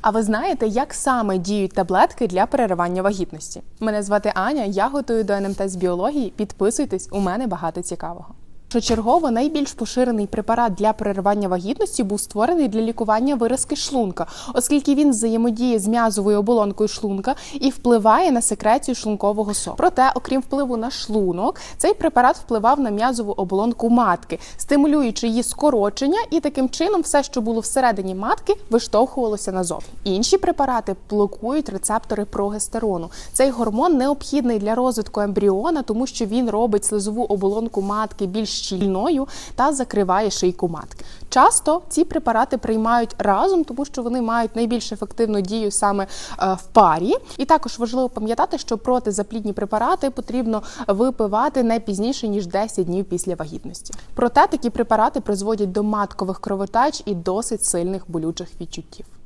А ви знаєте, як саме діють таблетки для переривання вагітності? Мене звати Аня, я готую до НМТ з біології. Підписуйтесь, у мене багато цікавого. Першочергово найбільш поширений препарат для переривання вагітності був створений для лікування виразки шлунка, оскільки він взаємодіє з м'язовою оболонкою шлунка і впливає на секрецію шлункового соку. Проте, окрім впливу на шлунок, цей препарат впливав на м'язову оболонку матки, стимулюючи її скорочення, і таким чином все, що було всередині матки, виштовхувалося назовні. Інші препарати блокують рецептори прогестерону. Цей гормон необхідний для розвитку ембріона, тому що він робить слизову оболонку матки більш щільною та закриває шийку матки. Часто ці препарати приймають разом, тому що вони мають найбільш ефективну дію саме е, в парі. І також важливо пам'ятати, що протизаплідні препарати потрібно випивати не пізніше ніж 10 днів після вагітності. Проте такі препарати призводять до маткових кровотач і досить сильних болючих відчуттів.